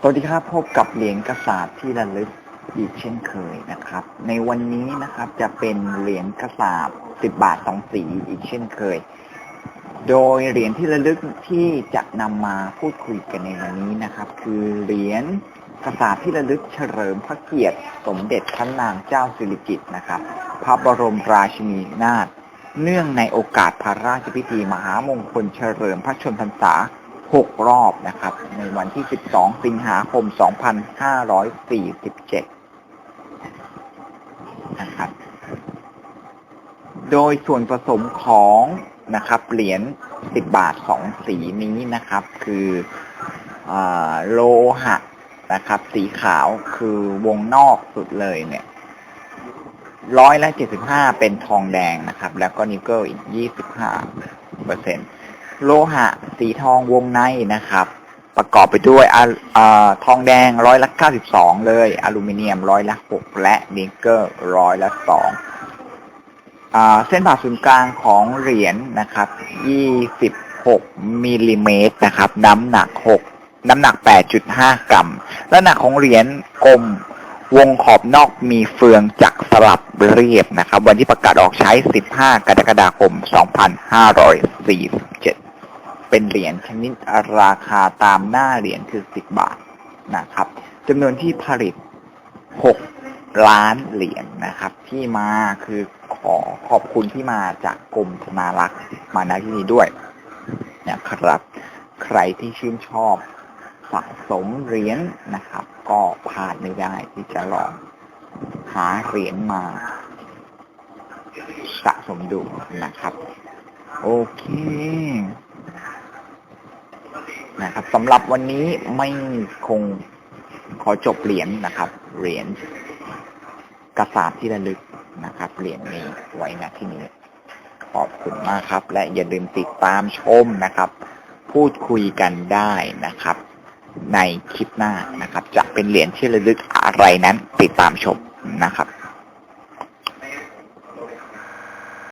สวัสดีครับพบกับเหรียญกระสาบที่ระลึกอีกเช่นเคยนะครับ ในวันนี้นะครับจะเป็นเหรียญกระสาบ10 บาทสองสีอีกเช่นเคย โดยเหรียญที่ระลึกที่จะนำมาพูดคุยกันในวันนี้นะครับ คือเหรียญกระสาบที่ระลึกเฉลิมพระเกียรติสมเด็จพระนางเจ้าสิริกิติ์นะครับ พระบรมราชินีนาถเนื่องในโอกาสพระราชพิธีมหามงคลเฉลิมพระชนมพรรษา 6 รอบนะครับ ในวันที่ 12 สิงหาคม 2547 นะครับ โดยส่วนผสมของนะครับเหรียญ 10 บาท 2 สีนี้นะครับ คืออโลหะนะครับ สีขาวคือวงนอกสุดเลยเนี่ยร้อยละ75เป็นทองแดงนะครับ แล้วก็นิกเกิลอีก25เปอร์เซ็นต์ โลหะ สีทองวงในนะครับ ประกอบไปด้วยอะอทองแดงร้อยละ92เลย อลูมิเนียมร้อยละ6และนิกเกิลร้อยละ2อ่าเส้นผ่าศูนย์กลางของเหรียญนะครับ26มิลลิเมตรนะครับ น้ำหนัก6น้ำหนัก8.5กรัมและหนักของเหรียญกลมวงขอบนอกมีเฟืองจักรสลับเรียบนะครับ วันที่ประกาศออกใช้ 15 กรกฎาคม 2547 เป็นเหรียญชนิดราคาตามหน้าเหรียญคือ10บาทนะครับจำนวนที่ผลิต6ล้านเหรียญนะครับ ที่มาคือขอขอบคุณที่มาจากกรมธนารักษ์มาณที่นี้ด้วยนะครับ ใครที่ชื่นชอบสะสมเหรียญนะครับ ก็พลาดไม่ได้ที่จะลองหาเหรียญมาสะสมดูนะครับ โอเค นะครับสำหรับวันนี้ไม่คงขอจบเหรียญนะครับ เหรียญกระสาบที่ระลึกนะครับ เหรียญนี้ไว้ณที่นี้ขอบคุณมากครับ และอย่าลืมติดตามชมนะครับ พูดคุยกันได้นะครับ ในคลิปหน้านะครับ จะเป็นเหรียญที่ระลึกอะไรนั้นติดตามชมนะครับ